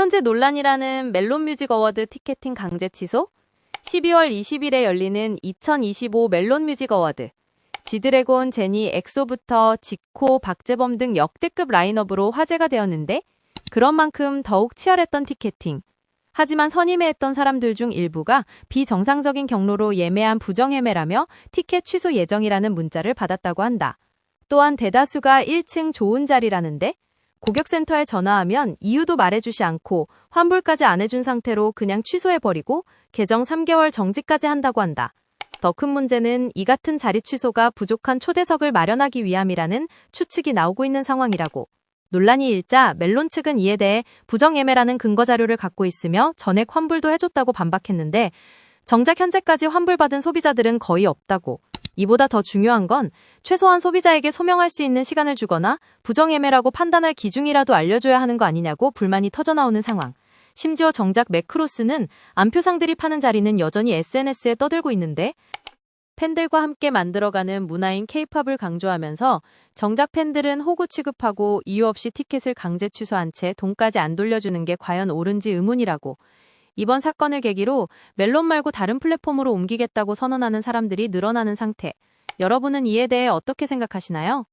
현재 논란이라는 멜론 뮤직 어워드 티켓팅 강제 취소? 12월 20일에 열리는 2025 멜론 뮤직 어워드. 지드래곤, 제니, 엑소부터 지코, 박재범 등 역대급 라인업으로 화제가 되었는데 그런 만큼 더욱 치열했던 티켓팅. 하지만 선임해했던 사람들 중 일부가 비정상적인 경로로 예매한 부정예매라며 티켓 취소 예정이라는 문자를 받았다고 한다. 또한 대다수가 1층 좋은 자리라는데 고객센터에 전화하면 이유도 말해주지 않고 환불까지 안 해준 상태로 그냥 취소해버리고 계정 3개월 정지까지 한다고 한다. 더 큰 문제는 이 같은 자리 취소가 부족한 초대석을 마련하기 위함이라는 추측이 나오고 있는 상황이라고. 논란이 일자 멜론 측은 이에 대해 부정예매라는 근거 자료를 갖고 있으며 전액 환불도 해줬다고 반박했는데 정작 현재까지 환불받은 소비자들은 거의 없다고. 이보다 더 중요한 건 최소한 소비자에게 소명할 수 있는 시간을 주거나 부정예매라고 판단할 기준이라도 알려줘야 하는 거 아니냐고 불만이 터져나오는 상황. 심지어 정작 매크로스는 안표상들이 파는 자리는 여전히 SNS에 떠들고 있는데 팬들과 함께 만들어가는 문화인 케이팝을 강조하면서 정작 팬들은 호구 취급하고 이유 없이 티켓을 강제 취소한 채 돈까지 안 돌려주는 게 과연 옳은지 의문이라고. 이번 사건을 계기로 멜론 말고 다른 플랫폼으로 옮기겠다고 선언하는 사람들이 늘어나는 상태. 여러분은 이에 대해 어떻게 생각하시나요?